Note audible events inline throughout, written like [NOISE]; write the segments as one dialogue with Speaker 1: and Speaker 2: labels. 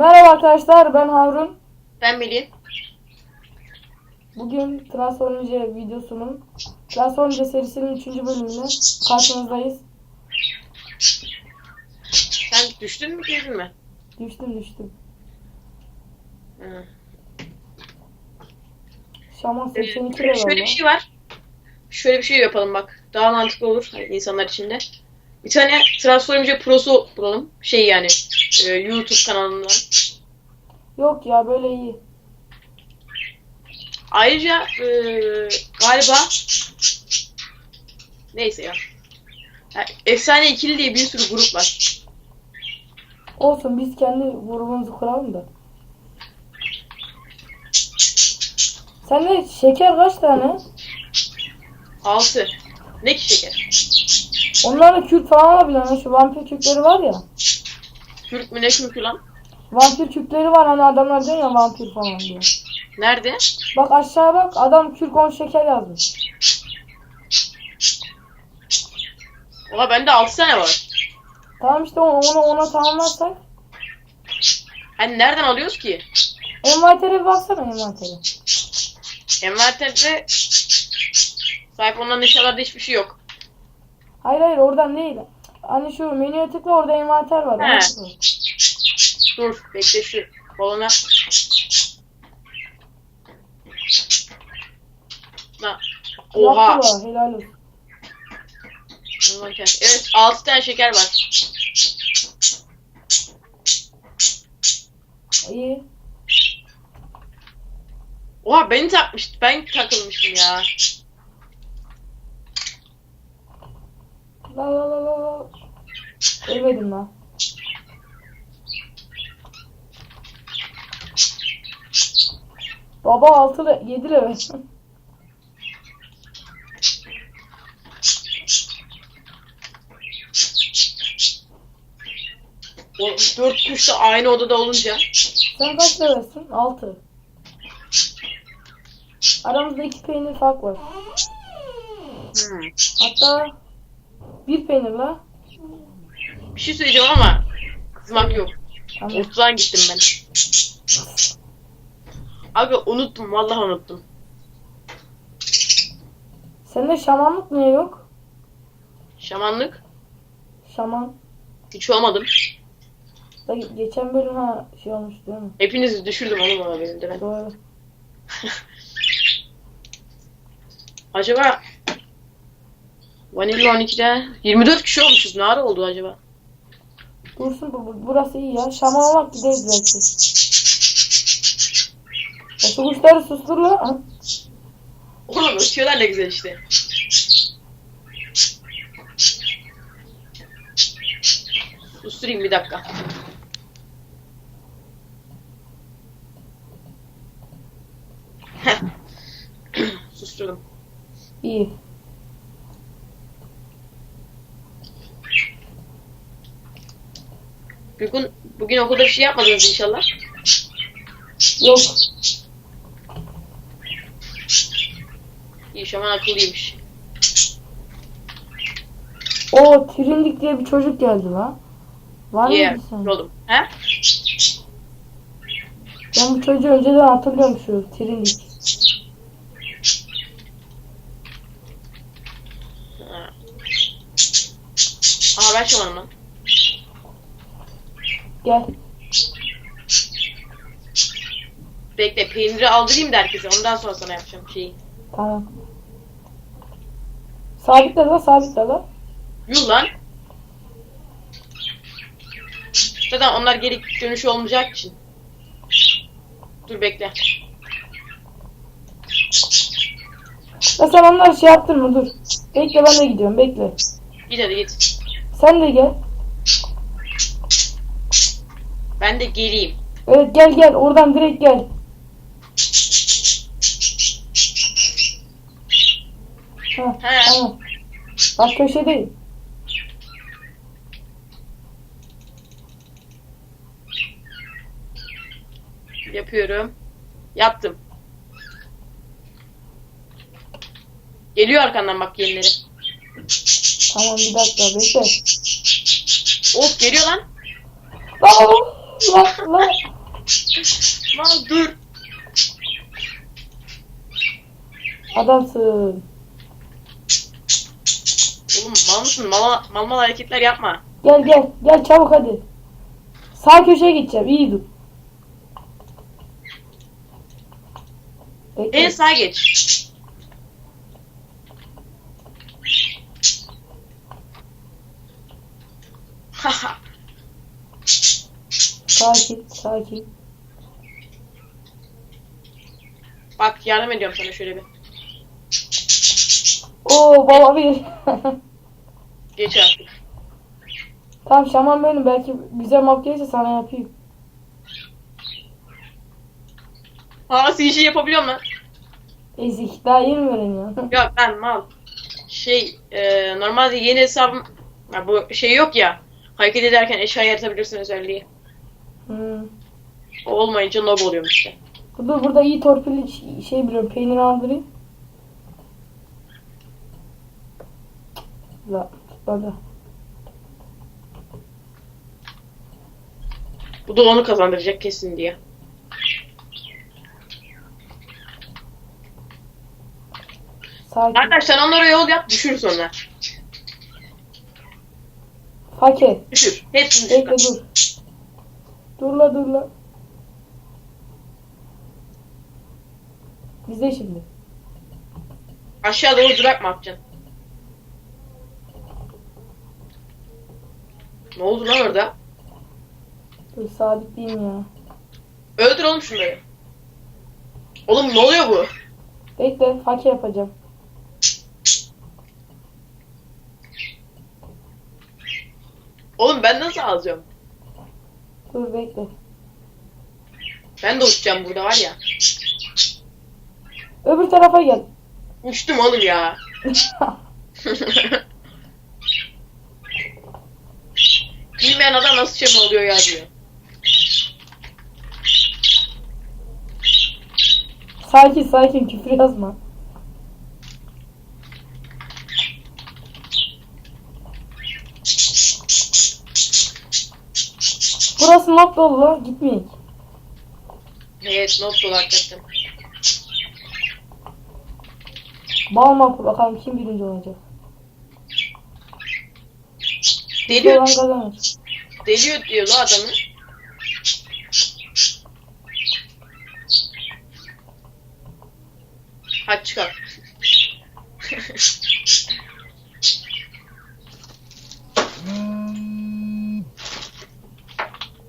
Speaker 1: Merhaba arkadaşlar ben Harun.
Speaker 2: Ben Melih.
Speaker 1: Bugün Transformers videosunun Transformers serisinin 3. bölümüyle karşınızdayız.
Speaker 2: Sen düştün mü girdin mi?
Speaker 1: Düştüm düştüm.
Speaker 2: Hı.
Speaker 1: Şaman
Speaker 2: Ee,
Speaker 1: 82
Speaker 2: şöyle, şöyle bir
Speaker 1: level.
Speaker 2: şey var. Şöyle bir şey yapalım bak. Daha mantıklı olur hani insanlar için de. Bir tane Transformers Pro'su bulalım. Şey yani e, YouTube kanalından.
Speaker 1: Yok ya böyle iyi.
Speaker 2: Ayrıca e, galiba neyse ya. Ha, Efsane ikili diye bir sürü grup var.
Speaker 1: Olsun biz kendi grubumuzu kuralım da. Sende şeker kaç tane?
Speaker 2: 6. Ne ki şeker?
Speaker 1: Onlarla kürk falan alabiliyorsun. Şu vampir kürkleri var ya.
Speaker 2: Kürk mü ne kürkü lan?
Speaker 1: Vampir kürkleri var hani adamlar diyor ya vampir falan diyor.
Speaker 2: Nerede?
Speaker 1: Bak aşağı bak adam kürk 10 şeker yazmış.
Speaker 2: Oha bende 6 tane var.
Speaker 1: Tamam işte onu onu ona tamamlarsak.
Speaker 2: Hani nereden alıyoruz ki?
Speaker 1: Envantere bir baksana envantere.
Speaker 2: Envanterde sahip olunan eşyalarda hiçbir şey yok.
Speaker 1: Hayır hayır oradan değil. Hani şu menüye tıkla orada envanter var.
Speaker 2: He. Dur bekle şu balona. Na. Oha.
Speaker 1: Yaptılar, helal olsun.
Speaker 2: Envanter. Evet 6 tane şeker var.
Speaker 1: İyi.
Speaker 2: Oha beni takmış. Ben takılmışım ya.
Speaker 1: La la la la la. Ölmedim lan. Baba 6 le 7 level.
Speaker 2: O 4 kuş da aynı odada olunca.
Speaker 1: Sen kaç levelsin? 6. Aramızda 2 peynir fark var.
Speaker 2: Hmm.
Speaker 1: Hatta bir peynir la.
Speaker 2: Bir şey söyleyeceğim ama kızmak yok.
Speaker 1: Tamam.
Speaker 2: 30'dan gittim ben. Abi unuttum vallahi unuttum.
Speaker 1: Sende şamanlık niye yok?
Speaker 2: Şamanlık
Speaker 1: Şaman.
Speaker 2: hiç olmadım.
Speaker 1: Da geçen bölüm ha şey olmuş değil mi?
Speaker 2: Hepinizi düşürdüm oğlum ama benim de ben.
Speaker 1: Doğru. [LAUGHS]
Speaker 2: Acaba Vanilla 12'de 24 kişi olmuşuz. Ne ara oldu acaba?
Speaker 1: Dursun bu, bu- burası iyi ya. Şaman olmak gideriz belki. Ya şu kuşları sustur la. Ha,
Speaker 2: Oğlum ötüyorlar ne güzel işte. Susturayım bir dakika. Heh. [CLEARS THROAT] Susturdum.
Speaker 1: İyi.
Speaker 2: Bugün, bugün okulda bir şey yapmadınız inşallah.
Speaker 1: Yok.
Speaker 2: İyi şaman akıllıymış.
Speaker 1: O Trindik diye bir çocuk geldi la. Var
Speaker 2: Yeah,
Speaker 1: mıydı sen?
Speaker 2: oldum. He?
Speaker 1: Ben bu çocuğu önceden hatırlıyorum şu Trindik.
Speaker 2: Ha. Aa ben şamanım lan.
Speaker 1: Gel.
Speaker 2: Bekle peyniri aldırayım da herkese. Ondan sonra sana yapacağım şeyi.
Speaker 1: Tamam. Sabitle la sabitle la.
Speaker 2: Yuh lan. Zaten onlar geri dönüşü olmayacak için. Dur bekle.
Speaker 1: Ya sen onları şey yaptın mı dur. Bekle ben de gidiyorum bekle.
Speaker 2: Git hadi git.
Speaker 1: Sen de gel.
Speaker 2: Ben de geleyim.
Speaker 1: Evet gel gel oradan direkt gel. Ha, tamam. Başka bir şey değil.
Speaker 2: Yapıyorum. Yaptım. Geliyor arkandan bak yenileri.
Speaker 1: Tamam bir dakika bekle.
Speaker 2: Of geliyor lan.
Speaker 1: Aa! Lan lan.
Speaker 2: Lan dur.
Speaker 1: Adamsın.
Speaker 2: Oğlum mal mısın? Mal, mal mal hareketler yapma.
Speaker 1: Gel gel. Gel çabuk hadi. Sağ köşeye gideceğim. İyi dur. Bekle.
Speaker 2: En sağa geç. Haha.
Speaker 1: Sakin sakin.
Speaker 2: Bak yardım ediyorum sana şöyle bir.
Speaker 1: Oo baba bir.
Speaker 2: Geç [LAUGHS] artık.
Speaker 1: tamam şaman benim. Belki güzel map gelirse sana yapayım.
Speaker 2: Ha CG yapabiliyorum lan.
Speaker 1: Ezik. Daha yeni mi öğreniyorsun? [LAUGHS]
Speaker 2: Yok ben mal. Şey e, normalde yeni hesabım ya bu şey yok ya. Hareket ederken eşya yaratabilirsin özelliği.
Speaker 1: hmm.
Speaker 2: O olmayınca nob oluyorum işte.
Speaker 1: Dur burada iyi torpilli şey biliyorum. Peynir aldırayım. La tutmadı.
Speaker 2: Bu da onu kazandıracak kesin diye.
Speaker 1: Sakin.
Speaker 2: Arkadaş sen onlara yol yap düşür sonra.
Speaker 1: Fakir.
Speaker 2: Düşür. Hepsini düşür.
Speaker 1: Bekle dur. Dur la dur la. Bize şimdi.
Speaker 2: Aşağı doğru durak mı yapacaksın? Ne oldu lan orada?
Speaker 1: Dur sabitleyeyim ya.
Speaker 2: Öldür oğlum şunları. Oğlum ne oluyor bu?
Speaker 1: Bekle fakir yapacağım.
Speaker 2: Oğlum ben nasıl alacağım?
Speaker 1: Dur bekle.
Speaker 2: Ben de uçacağım burada var ya.
Speaker 1: Öbür tarafa gel.
Speaker 2: Uçtum oğlum ya. [LAUGHS] [LAUGHS] Bilmeyen adam nasıl şey mi oluyor ya diyor.
Speaker 1: sakin sakin küfür yazma. Burası not dolu gitmeyek.
Speaker 2: Evet not dolu hakikaten.
Speaker 1: Bal mapı bakalım kim birinci olacak.
Speaker 2: Deliyor,
Speaker 1: Olan kazanır.
Speaker 2: Deliyor diyor la adamı. Hadi çıkar.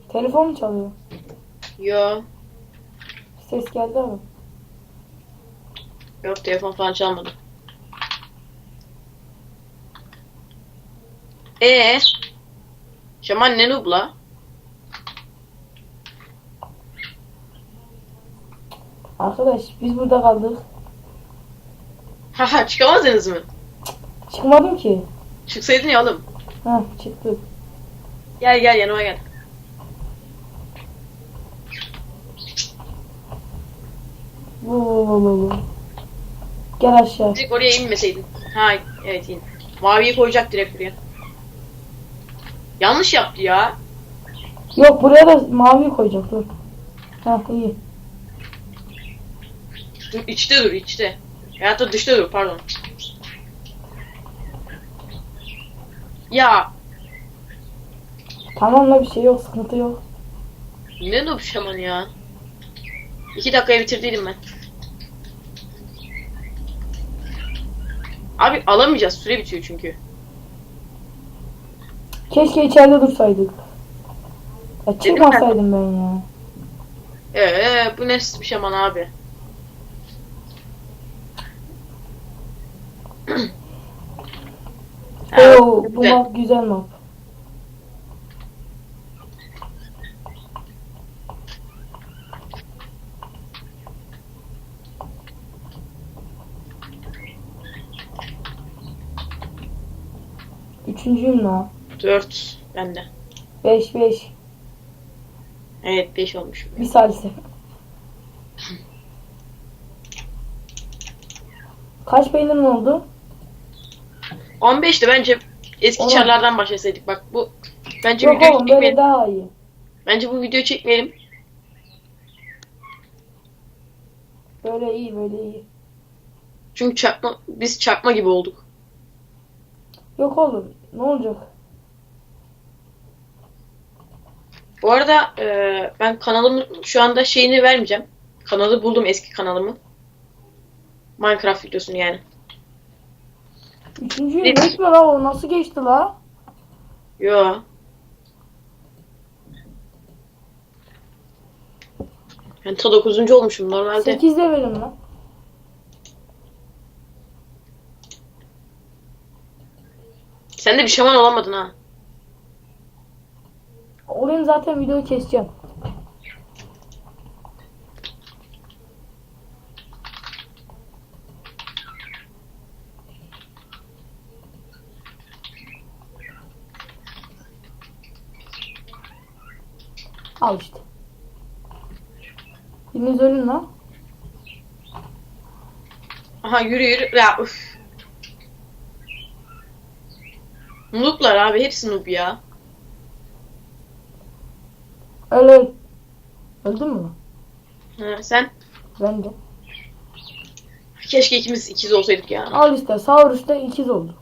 Speaker 1: Telefon mu çalıyor?
Speaker 2: Yo.
Speaker 1: Ses geldi ama.
Speaker 2: Yok telefon falan çalmadı. Ee, Şaman ne noob la?
Speaker 1: Arkadaş biz burada kaldık.
Speaker 2: Haha çıkamazdınız mı?
Speaker 1: Çıkmadım ki.
Speaker 2: Çıksaydın ya oğlum.
Speaker 1: Heh çıktık.
Speaker 2: Gel gel yanıma gel.
Speaker 1: Bu. Gel aşağı.
Speaker 2: Direkt oraya inmeseydin. Ha evet in. Maviyi koyacak direkt buraya. Yanlış yaptı ya.
Speaker 1: Yok buraya da mavi koyacak dur. Heh iyi.
Speaker 2: Dur içte dur içte. Ya da dışta dur pardon. Ya
Speaker 1: Tamam la bir şey yok sıkıntı yok.
Speaker 2: ne noob şaman ya. İki dakikaya bitirdiydim ben. Abi alamayacağız süre bitiyor çünkü.
Speaker 1: Keşke içeride dursaydık. Ya çıkmasaydım ben ya.
Speaker 2: Ee bu ne bir şaman abi. Ha, [CLEARS THROAT]
Speaker 1: Oo bu
Speaker 2: güzel.
Speaker 1: map güzel map. Üçüncüyüm la.
Speaker 2: Dört bende.
Speaker 1: Beş beş.
Speaker 2: Evet 5 olmuş.
Speaker 1: Bir salise. Kaç peynirin oldu?
Speaker 2: 15'ti bence eski
Speaker 1: Oğlum.
Speaker 2: çarlardan başlasaydık bak bu bence
Speaker 1: Yok
Speaker 2: video
Speaker 1: oğlum böyle daha iyi.
Speaker 2: Bence bu videoyu çekmeyelim.
Speaker 1: Böyle iyi böyle iyi.
Speaker 2: Çünkü çarpma, biz çarpma gibi olduk.
Speaker 1: Yok oğlum ne olacak?
Speaker 2: Bu arada e, ben kanalımın şu anda şeyini vermeyeceğim. Kanalı buldum eski kanalımı. Minecraft videosunu yani.
Speaker 1: Üçüncüyü
Speaker 2: Evet.
Speaker 1: geçme la o nasıl geçti la?
Speaker 2: Yo. Ben ta 9. olmuşum normalde.
Speaker 1: Sekizde verin lan.
Speaker 2: Sen de bir şaman olamadın ha.
Speaker 1: Olayım zaten videoyu keseceğim. Al işte. Biriniz ölün lan.
Speaker 2: Aha yürü yürü. Ya üf. Noob'lar abi hepsi noob ya.
Speaker 1: Öl öl. Öldün mü?
Speaker 2: Ha, sen
Speaker 1: Ben de.
Speaker 2: keşke ikimiz ikiz olsaydık ya.
Speaker 1: Al işte Saurus'ta ikiz oldu.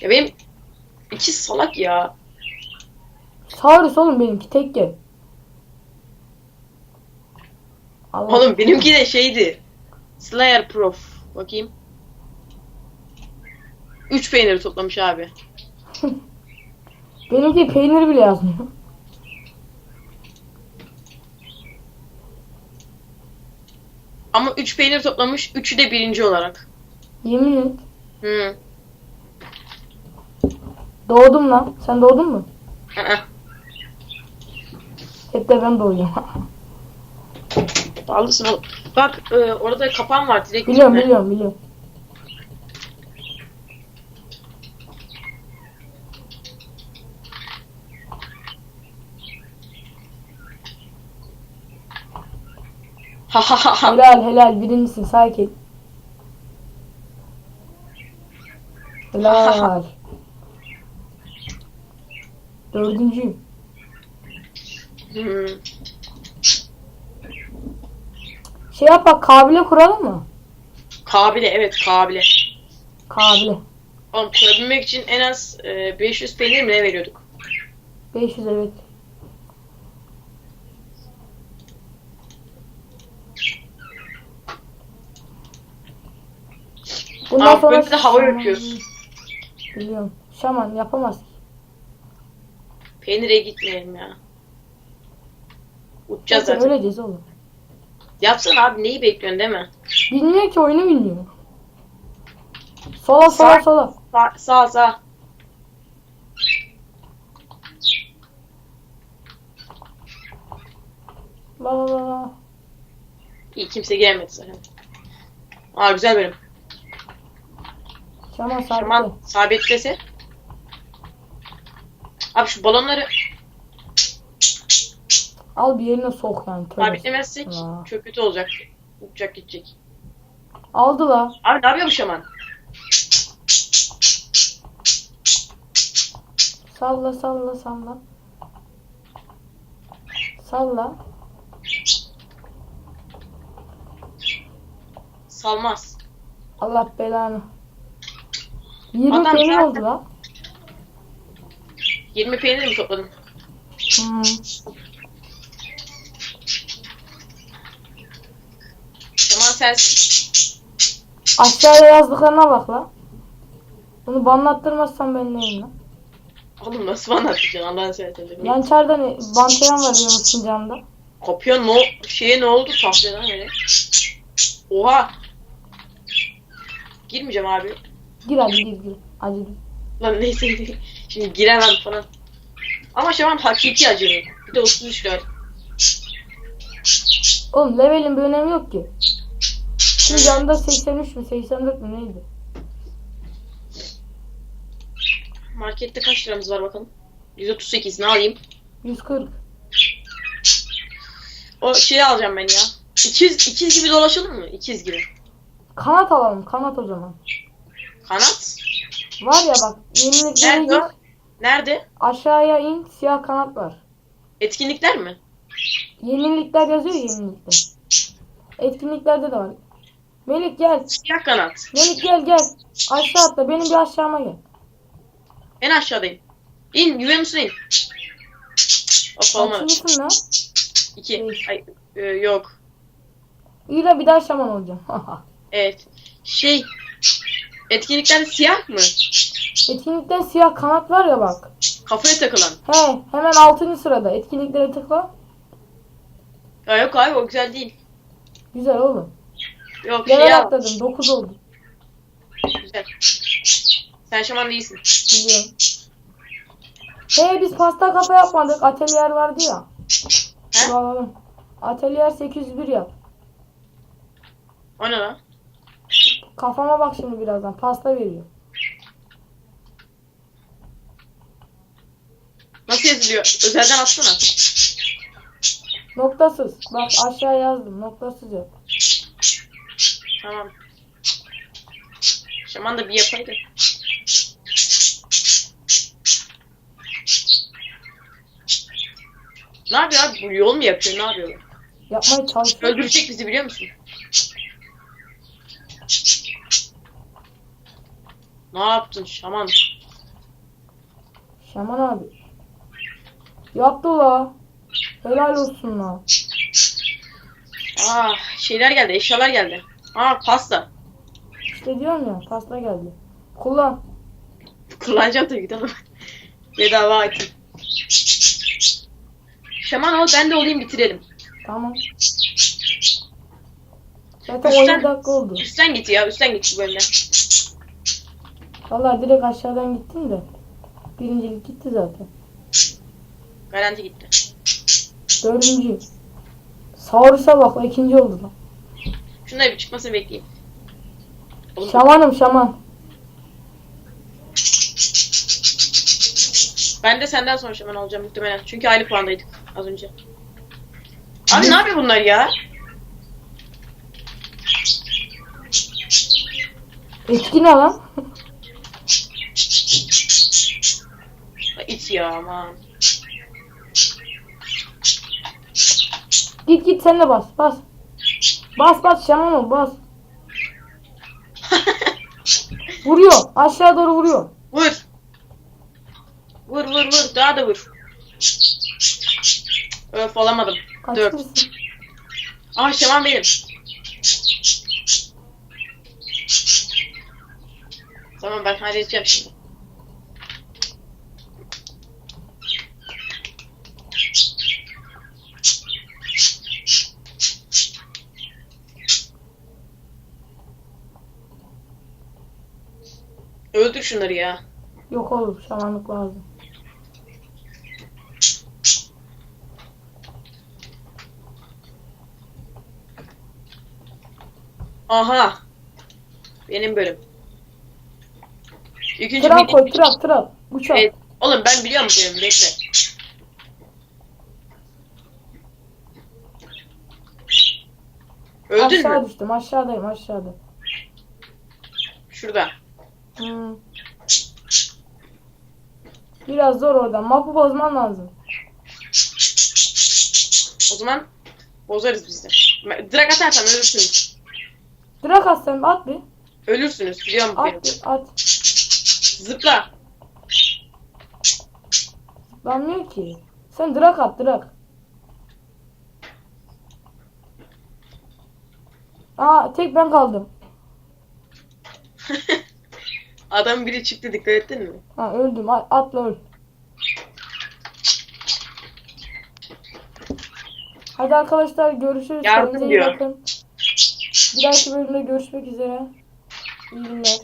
Speaker 2: Ya benim ikiz salak ya.
Speaker 1: Saurus oğlum benimki tek gel. Allah
Speaker 2: Oğlum benimki de şeydi. Slayer Prof. Bakayım. 3 peyniri toplamış abi. [LAUGHS]
Speaker 1: Benimki peynir bile yazmıyor.
Speaker 2: Ama 3 peynir toplamış. 3'ü de birinci olarak.
Speaker 1: Yemin et.
Speaker 2: Hı.
Speaker 1: Doğdum lan. Sen doğdun mu?
Speaker 2: Aa,
Speaker 1: Hep de ben doğuyorum.
Speaker 2: Ballısın oğlum. Bak e, orada kapan var. Direkt
Speaker 1: biliyorum
Speaker 2: gitme.
Speaker 1: biliyorum biliyorum.
Speaker 2: Ha ha ha ha.
Speaker 1: Helal helal birincisin sakin. Helal. Dördüncüyüm.
Speaker 2: Hmm.
Speaker 1: Şey yap bak kabile kuralım mı?
Speaker 2: Kabile evet kabile.
Speaker 1: Kabile.
Speaker 2: Oğlum kurabilmek için en az e, 500 peynir mi ne veriyorduk?
Speaker 1: 500 evet. Bundan
Speaker 2: Abi böyle de hava yapıyoruz.
Speaker 1: Biliyorum. Şaman yapamaz.
Speaker 2: Peynire gitmeyelim ya. Uçacağız
Speaker 1: Zaten
Speaker 2: zaten.
Speaker 1: öleceğiz oğlum.
Speaker 2: Yapsana abi neyi bekliyorsun değil mi?
Speaker 1: Bilmiyor ki oyunu bilmiyor. Sola sola
Speaker 2: Sağ-
Speaker 1: sola.
Speaker 2: Sağ sağ. sağ.
Speaker 1: La la la la.
Speaker 2: İyi kimse gelmedi zaten. Aa güzel bölüm.
Speaker 1: Şaman sabitle.
Speaker 2: Şaman sabitlese. Abi şu balonları
Speaker 1: Al bir yerine sok yani. Tövbe.
Speaker 2: sabitlemezsek çok kötü olacak. Uçacak gidecek.
Speaker 1: Aldı la.
Speaker 2: Abi ne yapıyor bu şaman?
Speaker 1: Salla salla salla. Salla.
Speaker 2: Salmaz.
Speaker 1: Allah belanı. 20
Speaker 2: Adam
Speaker 1: peynir
Speaker 2: zaten-
Speaker 1: oldu la.
Speaker 2: 20 peynir mi topladın?
Speaker 1: Hmm.
Speaker 2: Şaman sensin.
Speaker 1: Aşağıya yazdıklarına bak la. Bunu banlattırmazsan ben neyim lan?
Speaker 2: Oğlum nasıl anlatacaksın Allah'ını seversen.
Speaker 1: Yançer'da ne? Bantayan var benim ısıncamda.
Speaker 2: Kopya no şeye ne oldu tahtadan öyle? Oha. Girmeyeceğim abi.
Speaker 1: Gir hadi gir gir. Hadi gir.
Speaker 2: Lan neyse şimdi giremem falan. Ama şu an hakiki acemi. Bir de 33 level.
Speaker 1: Oğlum levelin bir önemi yok ki. Şimdi yanında 83 mü 84 mü neydi?
Speaker 2: Markette kaç liramız var bakalım. 138 ne alayım?
Speaker 1: 140.
Speaker 2: O şeyi alacağım ben ya. İkiz, ikiz gibi dolaşalım mı? İkiz gibi.
Speaker 1: Kanat alalım kanat o zaman.
Speaker 2: Kanat.
Speaker 1: Var ya bak yeniliklere
Speaker 2: Nerede? Nerede?
Speaker 1: Aşağıya in siyah kanat var.
Speaker 2: Etkinlikler mi?
Speaker 1: Yenilikler yazıyor ya yenilikler. Etkinliklerde de var. Melik gel.
Speaker 2: Siyah kanat.
Speaker 1: Melik gel gel. Aşağı atla. Benim bir aşağıma gel.
Speaker 2: En aşağıdayım. İn. Juventus'a in. Hop olmadı.
Speaker 1: Kaçıncısın lan?
Speaker 2: İki.
Speaker 1: Beş.
Speaker 2: Ay, e, yok.
Speaker 1: İyi la bir daha şaman olacağım. [LAUGHS]
Speaker 2: Evet. Şey. Etkinlikler siyah mı?
Speaker 1: Etkinlikten siyah kanat var ya bak.
Speaker 2: Kafaya takılan.
Speaker 1: He hemen 6. sırada. Etkinliklere tıkla.
Speaker 2: Ya yok abi o güzel değil.
Speaker 1: Güzel oğlum.
Speaker 2: Yok şey
Speaker 1: Level
Speaker 2: ya.
Speaker 1: atladım. 9 oldu.
Speaker 2: Güzel. Sen şaman değilsin.
Speaker 1: Biliyorum. He biz pasta kafa yapmadık. Atölyer vardı ya.
Speaker 2: He?
Speaker 1: Dur alalım. Atölyer 801 yap.
Speaker 2: O ne lan?
Speaker 1: Kafama bak şimdi birazdan. Pasta veriyor.
Speaker 2: Nasıl yazılıyor? Özelden atsana.
Speaker 1: Noktasız. Bak aşağı yazdım. Noktasız yap.
Speaker 2: Tamam. Şaman da bir yapaydı. Ne yapıyor abi? Bu yol mu yapıyor? Ne yapıyor?
Speaker 1: Yapmaya çalışıyorum.
Speaker 2: Öldürecek bizi biliyor musun? Ne yaptın şaman?
Speaker 1: Şaman abi. Yaptı la. Helal olsun la.
Speaker 2: Aa Ah, şeyler geldi, eşyalar geldi. Aa pasta.
Speaker 1: İşte diyorum ya pasta geldi. Kullan.
Speaker 2: Kullanacağım tabii ki tamam. [LAUGHS] Bedava açayım. Şaman ol ben de olayım bitirelim.
Speaker 1: Tamam. Zaten
Speaker 2: Üstten-
Speaker 1: 17 dakika oldu.
Speaker 2: Üstten git ya üstten git bu bölümden.
Speaker 1: Vallahi direkt aşağıdan gittim de. Birincilik gitti zaten.
Speaker 2: Garanti gitti.
Speaker 1: Dördüncü. Saurus'a bak o ikinci oldu lan.
Speaker 2: Şunları bir çıkmasını bekleyeyim. Oğlum,
Speaker 1: Şamanım şaman.
Speaker 2: ben de senden sonra şaman olacağım muhtemelen. Çünkü aynı puandaydık az önce. Abi ne yapıyor bunlar ya?
Speaker 1: Etkin lan.
Speaker 2: Ya İt ya aman.
Speaker 1: git git sen de bas bas. Bas bas şaman ol bas. [LAUGHS] Vuruyor. Aşağı doğru vuruyor.
Speaker 2: vur. Vur vur vur daha da vur. Öf olamadım. Dört.
Speaker 1: Kaçıncısın?
Speaker 2: Aa şaman benim. Tamam ben halledeceğim şimdi. Öldür şunları ya.
Speaker 1: Yok oğlum şamanlık lazım.
Speaker 2: Aha. Benim bölüm. İkinci
Speaker 1: Trap
Speaker 2: mini-
Speaker 1: koy trap trap. Uçak.
Speaker 2: Evet. Oğlum ben biliyorum benim bekle. Öldün
Speaker 1: Aşağı
Speaker 2: mü?
Speaker 1: düştüm aşağıdayım aşağıda.
Speaker 2: Şurada.
Speaker 1: Hmm. Biraz zor oradan. Mapı bozman lazım.
Speaker 2: O zaman bozarız biz de. Direkt atarsam ölürsünüz.
Speaker 1: Direkt at sen at bir.
Speaker 2: Ölürsünüz biliyorum bu benim.
Speaker 1: At bir at.
Speaker 2: Zıpla.
Speaker 1: Zıplanmıyor ki. Sen direkt at direkt. Aa tek ben kaldım. [LAUGHS]
Speaker 2: Adam biri çıktı dikkat ettin mi?
Speaker 1: Ha öldüm. Atla öl. Hadi arkadaşlar görüşürüz.
Speaker 2: Yardım
Speaker 1: Kendinize iyi
Speaker 2: diyor.
Speaker 1: bakın. Bir dahaki bölümde görüşmek üzere. İyi günler.